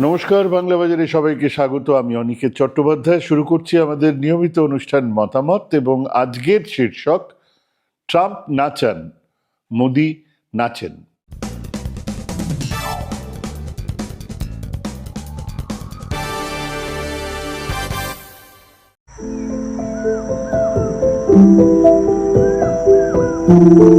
নমস্কার, বাংলা বাজারে সবাইকে স্বাগত। আমি অনিকেত চট্টোপাধ্যায়। শুরু করছি আমাদের নিয়মিত অনুষ্ঠান মতামত এবং আজকের শীর্ষক, ট্রাম্প নাচান মোদি নাচেন পুতুল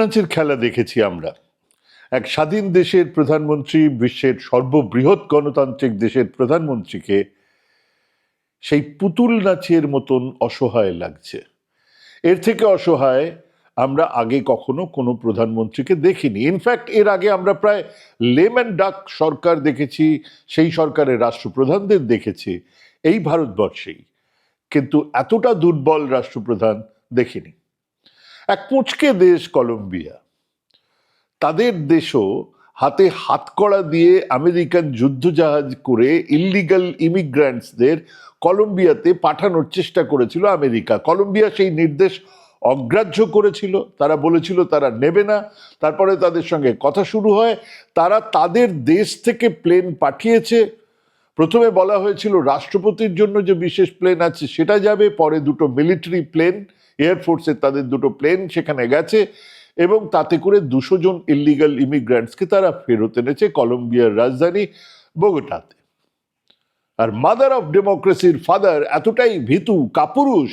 নাচের খেলা দেখেছি আমরা। এক স্বাধীন দেশের প্রধানমন্ত্রী বিশ্বের সর্ববৃহৎ গণতান্ত্রিক দেশের প্রধানমন্ত্রীকে সেই পুতুল নাচের মতন অসহায় লাগছে। এর থেকে অসহায় আমরা আগে কখনো কোনো প্রধানমন্ত্রীকে দেখিনি। ইনফ্যাক্ট এর আগে আমরা প্রায় লেমন ডাক সরকার দেখেছি, সেই সরকারের রাষ্ট্রপ্রধানদের দেখেছি। এই ভারতবর্ষেই। কিন্তু এতটা দুর্বল রাষ্ট্রপ্রধান দেখিনি। এক পুচকে দেশ কলম্বিয়া। তাদের দেশও হাতে হাতকড়া দিয়ে আমেরিকান যুদ্ধজাহাজ করে ইল্লিগাল ইমিগ্রান্টসদের কলম্বিয়াতে পাঠানোর চেষ্টা করেছিল আমেরিকা। কলম্বিয়া সেই নির্দেশ অগ্রাহ্য করেছিল। তারা বলেছিল তারা নেবে না। তারপরে তাদের সঙ্গে কথা শুরু হয়। তারা তাদের দেশ থেকে প্লেন পাঠিয়েছে। প্রথমে বলা হয়েছিল রাষ্ট্রপতির জন্য যে বিশেষ প্লেন আছে সেটা যাবে, পরে দুটো মিলিটারি প্লেন এয়ারফোর্সের তাদের দুটো প্লেন সেখানে গেছে এবং তাতে করে দুশো জন ইলিগাল ইমিগ্রান্টসকে তারা ফেরত এনেছে কলম্বিয়ার রাজধানী বোগোটাতে। আর মাদার অফ ডেমোক্রেসির ফাদার এতটাই ভীতু, কাপুরুষ,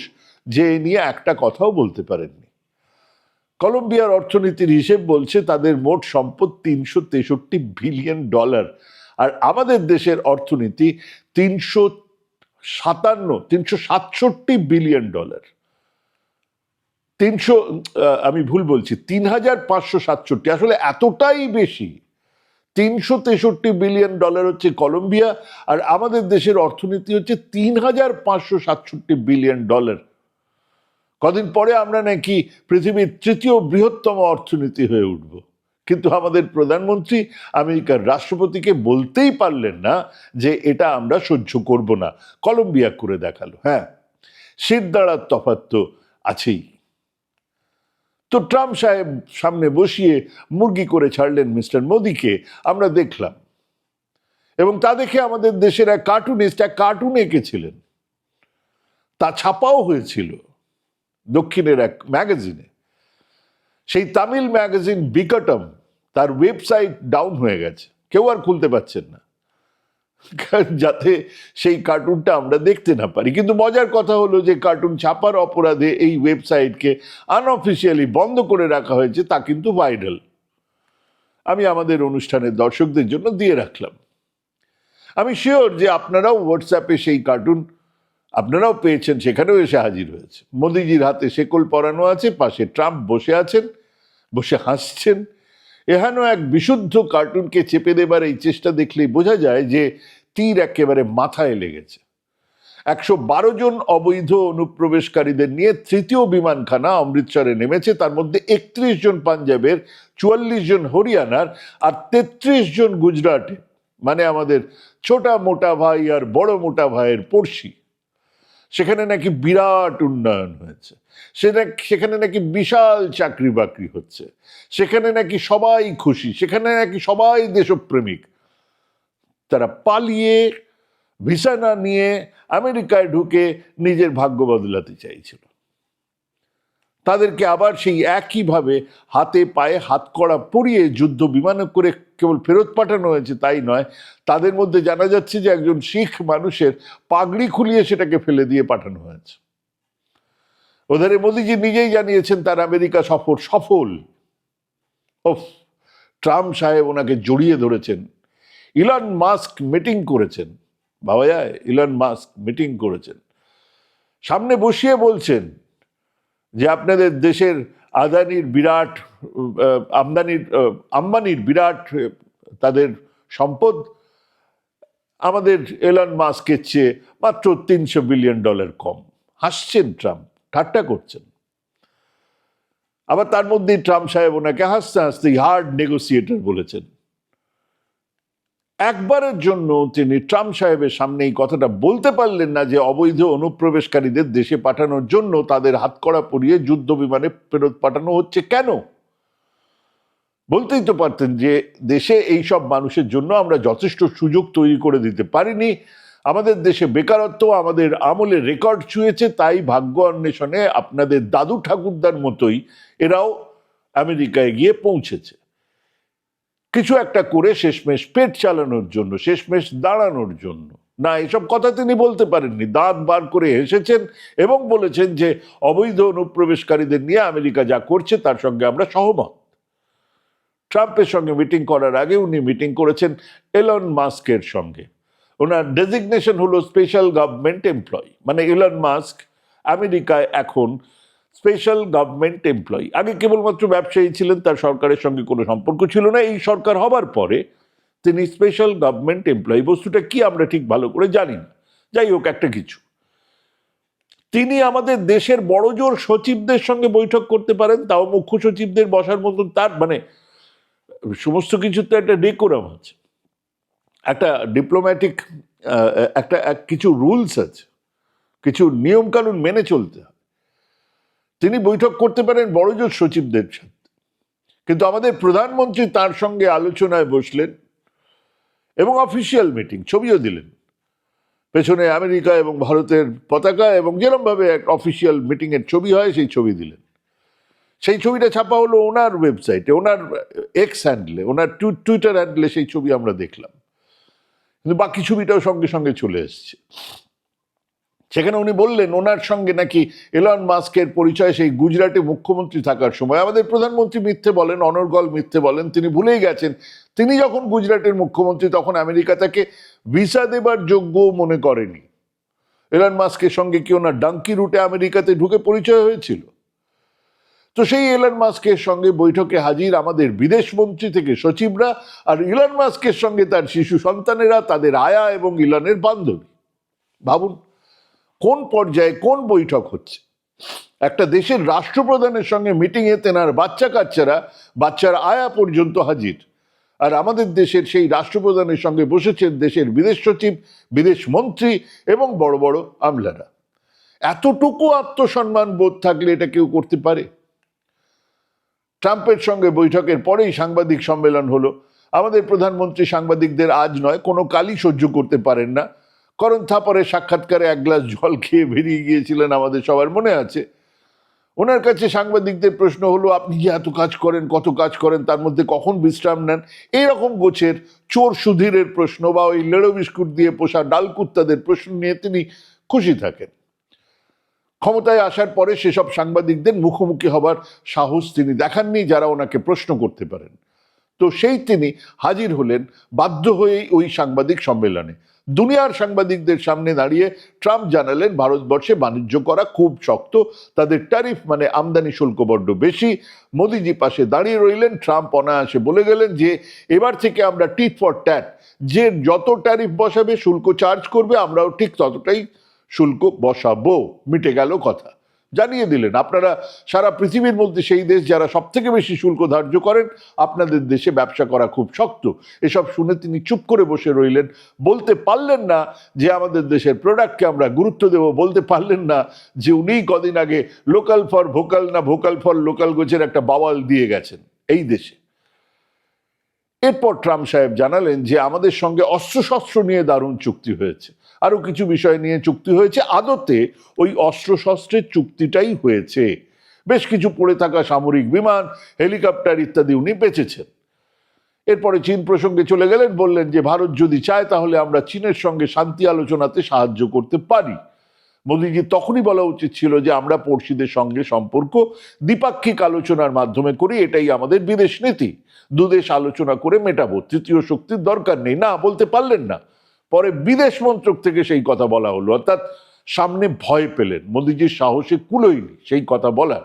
যে নিয়ে একটা কথাও বলতে পারেননি। কলম্বিয়ার অর্থনীতির হিসেব বলছে তাদের মোট সম্পদ তিনশো তেষট্টি বিলিয়ন ডলার আর আমাদের দেশের অর্থনীতি তিনশো সাতান্ন, তিনশো সাতষট্টি বিলিয়ন ডলার তিনশো আমি ভুল বলছি, তিন হাজার পাঁচশো সাতষট্টি, আসলে এতটাই বেশি। তিনশো তেষট্টি বিলিয়ন ডলার হচ্ছে কলম্বিয়া, আর আমাদের দেশের অর্থনীতি হচ্ছে তিন হাজার পাঁচশো সাতষট্টি বিলিয়ন ডলার। কদিন পরে আমরা নাকি পৃথিবীর তৃতীয় বৃহত্তম অর্থনীতি হয়ে উঠব। কিন্তু আমাদের প্রধানমন্ত্রী আমেরিকার রাষ্ট্রপতিকে বলতেই পারলেন না যে এটা আমরা সহ্য করব না। কলম্বিয়া করে দেখাল হ্যাঁ। শীত দাঁড়ার তফাৎ তো আছেই। তো ট্রাম্প সাহেব সামনে বসিয়ে মুরগি করে ছাড়লেন মিস্টার মোদিকে, আমরা দেখলাম। এবং তা দেখে আমাদের দেশের এক কার্টুনিস্ট এক কার্টুন এঁকেছিলেন। তা ছাপাও হয়েছিল দক্ষিণের এক ম্যাগাজিনে। সেই তামিল ম্যাগাজিন বিকটম তার ওয়েবসাইট ডাউন হয়ে গেছে। কেউ আর খুলতে পারছেন না। যাতে সেই কার্টুনটা আমরা দেখতে না পারি। কিন্তু মজার কথা হলো যে কার্টুন ছাপার অপরাধে এই ওয়েবসাইটকে আনঅফিসিয়ালি বন্ধ করে রাখা হয়েছে, তা কিন্তু ভাইরাল আমি আমাদের অনুষ্ঠানের দর্শকদের জন্য দিয়ে রাখলাম। আমি শিওর যে আপনারাও হোয়াটসঅ্যাপে সেই কার্টুন আপনারাও পেয়েছেন, সেখানেও এসে হাজির হয়েছে। মোদিজির হাতে শেকল পরানো আছে, পাশে ট্রাম্প বসে আছেন, বসে হাসছেন এহানো এক বিশুদ্ধ কার্টুনকে চেপে দেবার এই চেষ্টা দেখলেই বোঝা যায় যে তীর একেবারে মাথায় লেগেছে। একশো বারো জন অবৈধ অনুপ্রবেশকারীদের নিয়ে তৃতীয় বিমানখানা অমৃতসরে নেমেছে। তার মধ্যে একত্রিশ জন পাঞ্জাবের, চুয়াল্লিশ জন হরিয়ানার আর তেত্রিশ জন গুজরাটে মানে আমাদের ছোটা মোটা ভাই আর বড় মোটা ভাইয়ের পড়শি। সেখানে নাকি বিরাট উন্নয়ন হয়েছে। সেখানে নাকি বিশাল চাকরি বাকরি হচ্ছে। সেখানে নাকি সবাই খুশি, সেখানে নাকি সবাই দেশপ্রেমিক। তারা পালিয়ে ভিসা না নিয়ে আমেরিকায় ঢুকে নিজের ভাগ্য বদলাতে চাইছিল। তাদেরকে আবার সেই একইভাবে হাতে পায়ে হাতকড়া পরিয়ে যুদ্ধ বিমানে করে কেবল ফেরত পাঠানো হয়েছে, তাই নয়। তাদের মধ্যে জানা যাচ্ছে যে একজন শিখ মানুষের পাগড়ি খুলিয়ে সেটাকে ফেলে দিয়ে পাঠানো হয়েছে। ওধারে মোদিজি নিজেই জানিয়েছেন, তার আমেরিকা সফর সফল। ওফ, ট্রাম্প সাহেব ওনাকে জড়িয়ে ধরেছেন। ইলন মাস্ক মিটিং করেছেন। বাবা যায়, ইলন মাস্ক মিটিং করেছেন। সামনে বসিয়ে বলছেন যে, আপনাদের দেশের আদানির বিরাট আমদানির আম্বানির বিরাট তাদের সম্পদ আমাদের এলান মাস্কের চেয়ে মাত্র তিনশো বিলিয়ন ডলার কম। হাসছেন ট্রাম্প, ঠাট্টা করছেন। আবার তার মধ্যেই ট্রাম্প সাহেব ওনাকে হাসতে হাসতে হার্ড নেগোসিয়েটর বলেছেন। একবারের জন্য তিনি ট্রাম্প সাহেবের সামনে এই কথাটা বলতে পারলেন না যে অবৈধ অনুপ্রবেশকারীদের দেশে পাঠানোর জন্য তাদের হাতকড়া পরিয়ে যুদ্ধ বিমানে ফেরত পাঠানো হচ্ছে কেন? বলতেই তো পারতেন যে দেশে এই সব মানুষের জন্য আমরা যথেষ্ট সুযোগ তৈরি করে দিতে পারিনি। আমাদের দেশে বেকারত্ব, আমাদের আমলে রেকর্ড ছুঁয়েছে, তাই ভাগ্য অন্বেষণে আপনাদের দাদু ঠাকুরদার মতোই এরাও আমেরিকায় গিয়ে পৌঁছেছে। কিছু একটা করে শেষমেশ পেট চালানোর জন্য, শেষমেশ দাঁড়ানোর জন্য। না, এসব কথা তিনি বলতে পারেননি। দাঁত বার করে হেসেছেন এবং বলেছেন যে, অবৈধ অনুপ্রবেশকারীদের নিয়ে আমেরিকা যা করছে তার সঙ্গে আমরা সহমত। ট্রাম্পের সঙ্গে মিটিং করার আগে উনি মিটিং করেছেন এলন মাস্কের সঙ্গে। ওনার ডেজিগনেশন হলো স্পেশাল গভর্নমেন্ট এমপ্লয়ি। মানে এলন মাস্ক আমেরিকায় এখন স্পেশাল গভর্নমেন্ট এমপ্লয়ি আগে কেবলমাত্র ব্যবসায়ী ছিলেন, তার সরকারের সঙ্গে কোনো সম্পর্ক ছিল না। এই সরকার হবার পরে তিনি স্পেশাল গভর্নমেন্ট এমপ্লয়ি বস্তুটা কি আমরা ঠিক ভালো করে জানি না। যাই হোক, একটা কিছু। তিনি আমাদের দেশের বড়জোর সচিবদের সঙ্গে বৈঠক করতে পারেন, তাও মুখ্য সচিবদের বসার মতন তার মানে সমস্ত কিছু তো একটা ডেকোরাম আছে। একটা ডিপ্লোম্যাটিক একটা, এক- কিছু রুলস আছে। কিছু নিয়মকানুন মেনে চলতে হয়। তিনি বৈঠক করতে পারেন বড়জোর সচিবদের সাথে। কিন্তু আমাদের প্রধানমন্ত্রী তার সঙ্গে আলোচনায় বসলেন এবং অফিসিয়াল মিটিং, ছবিও দিলেন। পেছনে আমেরিকা এবং ভারতের পতাকা এবং যেরমভাবে এক অফিসিয়াল মিটিংয়ের ছবি হয়, সেই ছবি দিলেন। সেই ছবিটা ছাপা হলো ওনার ওয়েবসাইটে, ওনার এক্স হ্যান্ডলে ওনার টুইটার হ্যান্ডলে সেই ছবি আমরা দেখলাম। কিন্তু বাকি ছবিটাও সঙ্গে সঙ্গে চলে এসছে। সেখানে উনি বললেন, ওনার সঙ্গে নাকি এলন মাস্কের পরিচয়, সেই গুজরাটে মুখ্যমন্ত্রী থাকার সময়। আমাদের প্রধানমন্ত্রী মিথ্যে বলেন, অনর্গল মিথ্যে বলেন, তিনি ভুলেই গেছেন। তিনি যখন গুজরাটের মুখ্যমন্ত্রী, তখন আমেরিকা তাকে ভিসা দেবার যোগ্য মনে করেনি। এলন মাস্কের সঙ্গে কি ওনার ডাঙ্কি রুটে আমেরিকাতে ঢুকে পরিচয় হয়েছিল? তো সেই এলন মাস্কের সঙ্গে বৈঠকে হাজির আমাদের বিদেশ মন্ত্রী থেকে সচিবরা আর ইলন মাস্কের সঙ্গে তার শিশু সন্তানেরা, তাদের আয়া এবং ইলনের বান্ধবী। ভাবুন কোন পর্যায়ে কোন বৈঠক হচ্ছে? একটা দেশের রাষ্ট্রপ্রধানের সঙ্গে মিটিংয়ে তেনার বাচ্চা কাচ্চারা, বাচ্চার আয়া পর্যন্ত হাজির। আর আমাদের দেশের সেই রাষ্ট্রপ্রধানের সঙ্গে বসেছেন দেশের বিদেশ সচিব, বিদেশ মন্ত্রী এবং বড় বড় আমলারা। এতটুকু আত্মসম্মান বোধ থাকলে এটা কেউ করতে পারে? ট্রাম্পের সঙ্গে বৈঠকের পরেই সাংবাদিক সম্মেলন হলো। আমাদের প্রধানমন্ত্রী সাংবাদিকদের আজ নয়, কোনো কালই সহ্য করতে পারেন না। করণ থাপরের সাক্ষাৎকারে এক গ্লাস জল খেয়ে বেরিয়ে গিয়েছিলেন আমাদের সবার মনে আছে। ওনার কাছে সাংবাদিকদের প্রশ্ন হলো, আপনি যে এত কাজ করেন? কত কাজ করেন? তার মধ্যে কখন বিশ্রাম নেন? এইরকম গোছের চোর সুধীরের প্রশ্ন বা ওই লেড়ো বিস্কুট দিয়ে পোষা ডালকুত্তাদের প্রশ্ন নিয়ে তিনি খুশি থাকেন। ক্ষমতায় আসার পরে সেসব সাংবাদিকদের মুখোমুখি হবার সাহস তিনি দেখাননি যারা ওনাকে প্রশ্ন করতে পারেন। তো সেই তিনি হাজির হলেন বাধ্য হয়েই ওই সাংবাদিক সম্মেলনে। দুনিয়ার সাংবাদিকদের সামনে দাঁড়িয়ে ট্রাম্প জানালেন, ভারতবর্ষে বাণিজ্য করা খুব শক্ত। তাদের ট্যারিফ মানে আমদানি শুল্ক বড্ড বেশি। মোদিজি পাশে দাঁড়িয়ে রইলেন। ট্রাম্প অনায়াসে বলে গেলেন যে, এবার থেকে আমরা টিট ফর ট্যাট। যে যত ট্যারিফ বসাবে, শুল্ক চার্জ করবে, আমরাও ঠিক ততটাই শুল্ক বসাবো। মিটে গেল কথা। জানিয়ে দিলেন, আপনারা সারা পৃথিবীর মধ্যে সেই দেশ যারা সব থেকে বেশি শুল্ক ধার্য করেন, আপনাদের দেশে ব্যবসা করা খুব শক্ত। এসব শুনে তিনি চুপ করে বসে রইলেন। বলতে পারলেন না যে আমাদের দেশের প্রোডাক্টকে আমরা গুরুত্ব দেব, বলতে পারলেন না যে উনিই কদিন আগে লোকাল ফর ভোকাল না ভোকাল ফর লোকাল গোছের একটা বাওয়াল দিয়ে গেছেন এই দেশে। এরপর ট্রাম্প সাহেব জানালেন যে আমাদের সঙ্গে অস্ত্রশস্ত্র নিয়ে দারুণ চুক্তি হয়েছে। আরও কিছু বিষয় নিয়ে চুক্তি হয়েছে। আদতে ওই অস্ত্রশস্ত্রের চুক্তিটাই হয়েছে। বেশ কিছু পড়ে থাকা সামরিক বিমান, হেলিকপ্টার ইত্যাদি উনি বেঁচেছেন। এরপরে চীন প্রসঙ্গে চলে গেলেন, বললেন যে, ভারত যদি চায়, তাহলে আমরা চীনের সঙ্গে শান্তি আলোচনাতে সাহায্য করতে পারি। মোদীজি তখনই বলা উচিত ছিল যে, আমরা পড়শিদের সঙ্গে সম্পর্ক দ্বিপাক্ষিক আলোচনার মাধ্যমে করি, এটাই আমাদের বিদেশ নীতি। দুদেশ আলোচনা করে মেটাবো। তৃতীয় শক্তির দরকার নেই। না, বলতে পারলেন না। পরে বিদেশ মন্ত্রক থেকে সেই কথা বলা হলো। অর্থাৎ সামনে ভয় পেলেন। মোদীজির সাহসে কুলোয়নি সেই কথা বলার।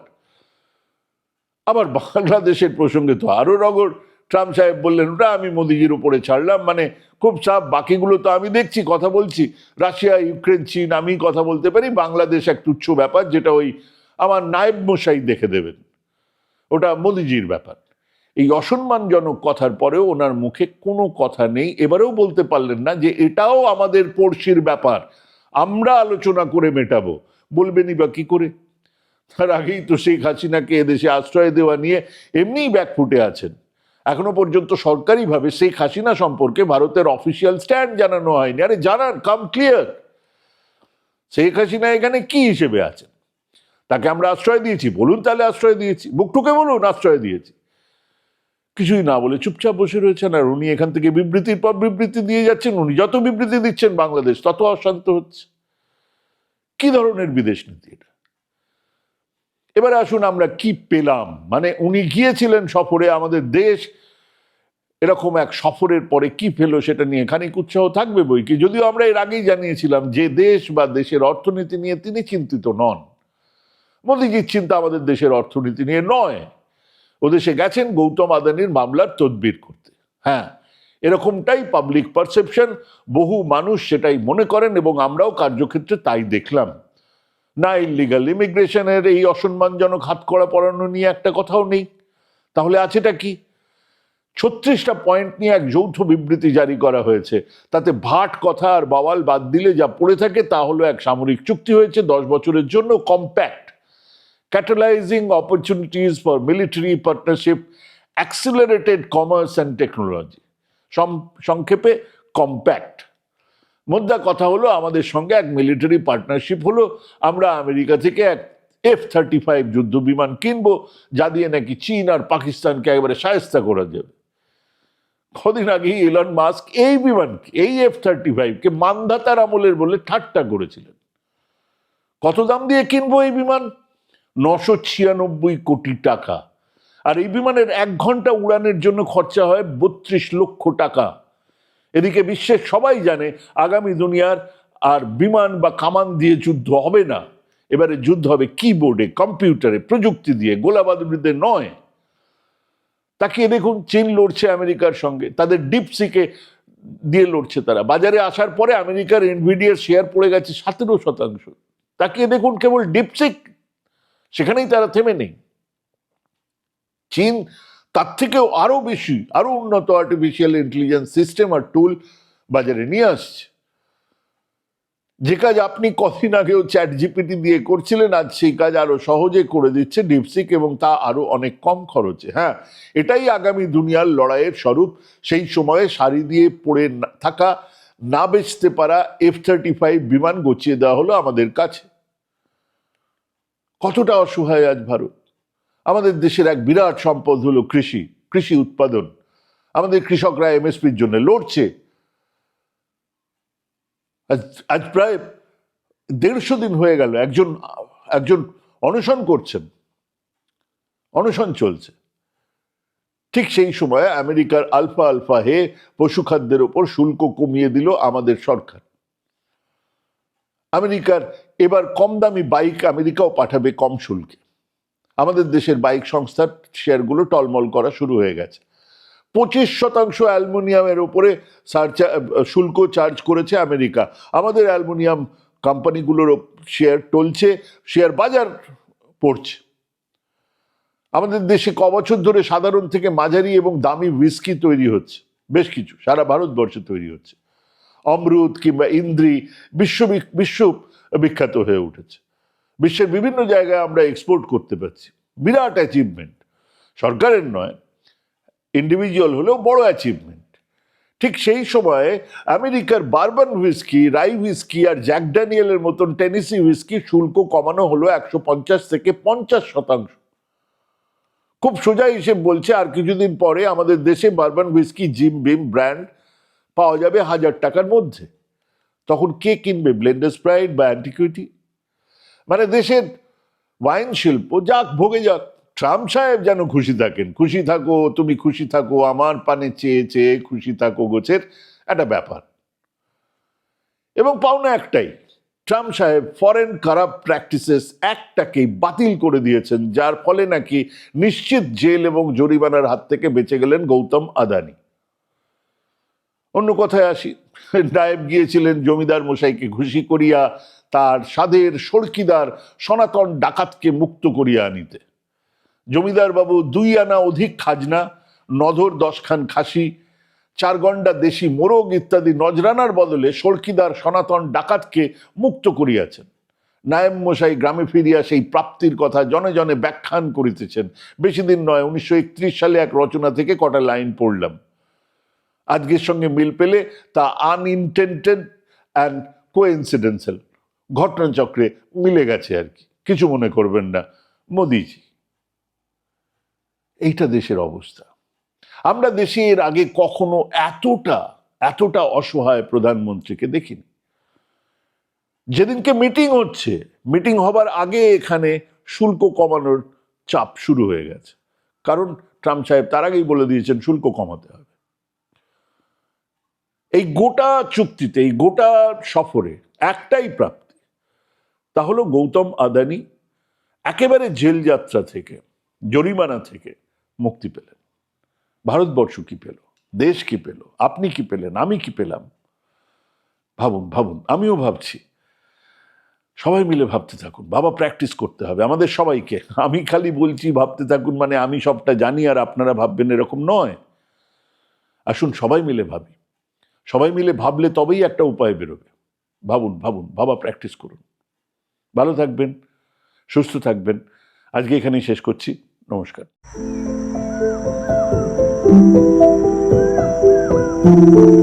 আবার বাংলাদেশের প্রসঙ্গে তো আরও রগড়। ট্রাম্প সাহেব বললেন, ওটা আমি মোদিজির উপরে ছাড়লাম। মানে খুব চাপ। বাকিগুলো তো আমি দেখছি, কথা বলছি। রাশিয়া, ইউক্রেন, চীন আমি কথা বলতে পারি। বাংলাদেশ এক তুচ্ছ ব্যাপার, যেটা ওই আমার নায়েব মশাই দেখে দেবেন। ওটা মোদিজির ব্যাপার। এই অসম্মানজনক কথার পরেও ওনার মুখে কোনো কথা নেই। এবারেও বলতে পারলেন না যে এটাও আমাদের পড়শির ব্যাপার। আমরা আলোচনা করে মেটাবো। বলবেনই বা কি করে? তার আগেই তো শেখ হাসিনাকে এদেশে আশ্রয় দেওয়া নিয়ে এমনিই ব্যাক ফুটে আছেন। এখনও পর্যন্ত সরকারিভাবে শেখ হাসিনা সম্পর্কে ভারতের অফিসিয়াল স্ট্যান্ড জানানো হয়নি। আরে জানান, কাম ক্লিয়ার। শেখ হাসিনা এখানে কি হিসেবে আছেন? তাকে আমরা আশ্রয় দিয়েছি। বলুন তাহলে আশ্রয় দিয়েছি। বুকটুকে বলুন, আশ্রয় দিয়েছি। কিছুই না বলে চুপচাপ বসে রয়েছেন আর উনি এখান থেকে বিবৃতির পর বিবৃতি দিয়ে যাচ্ছেন। উনি যত বিবৃতি দিচ্ছেন বাংলাদেশ, তত অশান্ত হচ্ছে। কি ধরনের বিদেশ নীতি এটা? এবারে আসুন আমরা কি পেলাম? মানে উনি গিয়েছিলেন সফরে, আমাদের দেশ এরকম এক সফরের পরে কি পেল সেটা নিয়ে খানিক উৎসাহ থাকবে বই কি? যদিও আমরা এর আগেই জানিয়েছিলাম যে দেশ বা দেশের অর্থনীতি নিয়ে তিনি চিন্তিত নন। মোদীজির চিন্তা আমাদের দেশের অর্থনীতি নিয়ে নয়। ও দেশে গেছেন গৌতম আদানির মামলার তদবির করতে। হ্যাঁ এরকমটাই পাবলিক পারসেপশন বহু মানুষ সেটাই মনে করেন এবং আমরাও কার্যক্ষেত্রে তাই দেখলাম। না ইলিগাল ইমিগ্রেশনের এই অসম্মানজনক হাত করা পড়ানো নিয়ে একটা কথাও নেই। তাহলে আছেটা কি? ছত্রিশটা পয়েন্ট নিয়ে এক যৌথ বিবৃতি জারি করা হয়েছে। তাতে ভাট কথা আর বাওয়াল বাদ দিলে যা পড়ে থাকে তা হলো এক সামরিক চুক্তি হয়েছে দশ বছরের জন্য compact catalyzing opportunities for military partnership, accelerated commerce and technology. সংক্ষেপে কম্প্যাক্ট মোদ্দা কথা হলো আমাদের সঙ্গে এক মিলিটারি পার্টনারশিপ হলো। আমরা আমেরিকা থেকে এক এফ থার্টি ফাইভ যুদ্ধ বিমান কিনবো যা দিয়ে নাকি চীন আর পাকিস্তানকে একেবারে সায়স্তা করা যাবে। কদিন আগেই ইলন মাস্ক এই বিমানকে এই এফ থার্টি ফাইভকে মানধাতার আমলের বলে ঠাট্টা করেছিলেন। কত দাম দিয়ে কিনবো এই বিমান? নশো ছিয়ানব্বই কোটি টাকা। আর এই বিমানের এক ঘণ্টা উড়ানের জন্য খরচা হয় বত্রিশ লক্ষ টাকা। এদিকে বিশ্বের সবাই জানে আগামী দুনিয়ার আর বিমান বা কামান দিয়ে যুদ্ধ হবে না। এবারে যুদ্ধ হবে কিবোর্ডে, কম্পিউটারে, প্রযুক্তি দিয়ে গোলাবাদুরিদের নয়। তাকিয়ে দেখুন, চীন লড়ছে আমেরিকার সঙ্গে, তাদের ডিপসিকে দিয়ে লড়ছে তারা। বাজারে আসার পরে আমেরিকার এনভিডিয়ার শেয়ার পড়ে গেছে সতেরো শতাংশ। তাকিয়ে দেখুন, কেবল ডিপসিক সেখানেই তারা থেমে নেই। চীন তার থেকেও আরও বেশি আরও উন্নত আর্টিফিশিয়াল ইন্টেলিজেন্স সিস্টেম আর টুল বাজারে নিয়ে আসছে। যে কাজ আপনি কদিন আগেও চ্যাট জিপিটি দিয়ে করছিলেন, আজ সেই কাজ আরও সহজে করে দিচ্ছে ডিপসিক এবং তা আরও অনেক কম খরচে হ্যাঁ? এটাই আগামী দুনিয়ার লড়াইয়ের স্বরূপ। সেই সময়ে শাড়ি দিয়ে পড়ে থাকা, না বেচতে পারা এফ থার্টি ফাইভ বিমান গছিয়ে দেওয়া হলো আমাদের কাছে। কতটা অসহায় আজ ভারত? আমাদের দেশের এক বিরাট সম্পদ হলো কৃষি কৃষি উৎপাদন। আমাদের কৃষকরা এমএসপির জন্য লড়ছে। আজ প্রায় দেড়শো দিন হয়ে গেল, একজন একজন অনশন করছেন। অনশন চলছে। ঠিক সেই সময়ে আমেরিকার আলফা আলফা হে পশুখাদ্যের ওপর শুল্ক কমিয়ে দিল আমাদের সরকার। আমেরিকার এবার কম দামি বাইক আমেরিকাও পাঠাবে কম শুল্কে। আমাদের দেশের বাইক সংস্থার শেয়ারগুলো টলমল করা শুরু হয়ে গেছে। পঁচিশ শতাংশ অ্যালুমিনিয়ামের ওপরে সারচা- শুল্ক চার্জ করেছে আমেরিকা। আমাদের অ্যালুমিনিয়াম কোম্পানিগুলোর শেয়ার টলছে, শেয়ার বাজার পড়ছে। আমাদের দেশে ক বছর ধরে সাধারণ থেকে মাঝারি এবং দামি হুইস্কি তৈরি হচ্ছে। বেশ কিছু, সারা ভারতবর্ষে তৈরি হচ্ছে। অমরুদ কিংবা ইন্দ্রি বিশ্ব বিশ্ব বিখ্যাত হয়ে উঠেছে। বিশ্বের বিভিন্ন জায়গায় আমরা এক্সপোর্ট করতে পারছি। বিরাট অ্যাচিভমেন্ট সরকারের নয় ইন্ডিভিজুয়াল হলেও বড় অ্যাচিভমেন্ট ঠিক সেই সময়ে আমেরিকার বারবান হুইস্কি, রাই হুইস্কি আর জ্যাক ড্যানিয়েলের মতন টেনিসি হুইস্কি শুল্ক কমানো হলো একশো পঞ্চাশ থেকে পঞ্চাশ শতাংশ। খুব সোজা হিসেব বলছে, আর কিছুদিন পরে আমাদের দেশে bourbon whiskey, Jim Beam brand পাওয়া যাবে হাজার টাকার মধ্যে। তখন কে কিনবে? ব্লেন্ডার স্প্রাইট বা অ্যান্টিকুইটি মানে দেশের ওয়াইন শিল্প যাক, ভোগে যাক ট্রাম্প সাহেব যেন খুশি থাকেন। খুশি থাকো, তুমি খুশি থাকো, আমার পানে চেয়ে চেয়ে খুশি থাকো গোছের একটা ব্যাপার। এবং পাওনা একটাই ট্রাম্প সাহেব ফরেন কারাপ্ট প্র্যাকটিসেস একটাকেই বাতিল করে দিয়েছেন, যার ফলে নাকি নিশ্চিত জেল এবং জরিমানার হাত থেকে বেঁচে গেলেন গৌতম আদানি। অন্য কথায় আসি। নায়েব গিয়েছিলেন জমিদার মশাইকে ঘুষি করিয়া তার স্বাদের সড়কিদার সনাতন ডাকাতকে মুক্ত করিয়া আনিতে। জমিদার বাবু দুই আনা অধিক খাজনা, নধর দশখান খাসি, চার গন্ডা দেশি মোরগ ইত্যাদি নজরানার বদলে সড়কিদার সনাতন ডাকাতকে মুক্ত করিয়াছেন। নায়েম মশাই গ্রামে ফিরিয়া সেই প্রাপ্তির কথা জনে জনে ব্যাখ্যান করিতেছেন। বেশি দিন নয়, উনিশশো সালে এক রচনা থেকে কটা লাইন পড়লাম। আজকের সঙ্গে মিল পেলে তা আনইনটেন্টেড অ্যান্ড কোইন্সিডেন্সিয়াল ঘটনাচক্রে মিলে গেছে আর কি। কিছু মনে করবেন না, মোদিজি। এইটা দেশের অবস্থা। আমরা দেশে এর আগে কখনো এতটা এতটা অসহায় প্রধানমন্ত্রীকে দেখিনি। যেদিনকে মিটিং হচ্ছে মিটিং হবার আগে এখানে শুল্ক কমানোর চাপ শুরু হয়ে গেছে। কারণ ট্রাম্প সাহেব তার আগেই বলে দিয়েছেন, শুল্ক কমাতে হবে। এই গোটা চুক্তিতে, এই গোটা সফরে একটাই প্রাপ্তি, তা হলো গৌতম আদানি একেবারে জেল যাত্রা থেকে, জরিমানা থেকে মুক্তি পেলেন। ভারতবর্ষ কি পেল? দেশ কি পেল? আপনি কি পেলেন? আমি কি পেলাম? ভাবুন ভাবুন, আমিও ভাবছি। সবাই মিলে ভাবতে থাকুন, বাবা প্র্যাকটিস করতে হবে, আমাদের সবাইকে। আমি খালি বলছি ভাবতে থাকুন মানে আমি সবটা জানি আর আপনারা ভাববেন এরকম নয়। আসুন, সবাই মিলে ভাবি। সবাই মিলে ভাবলে তবেই একটা উপায় বেরোবে। ভাবুন ভাবুন, ভাবা প্র্যাকটিস করুন। ভালো থাকবেন, সুস্থ থাকবেন। আজকে এখানেই শেষ করছি। নমস্কার। thank you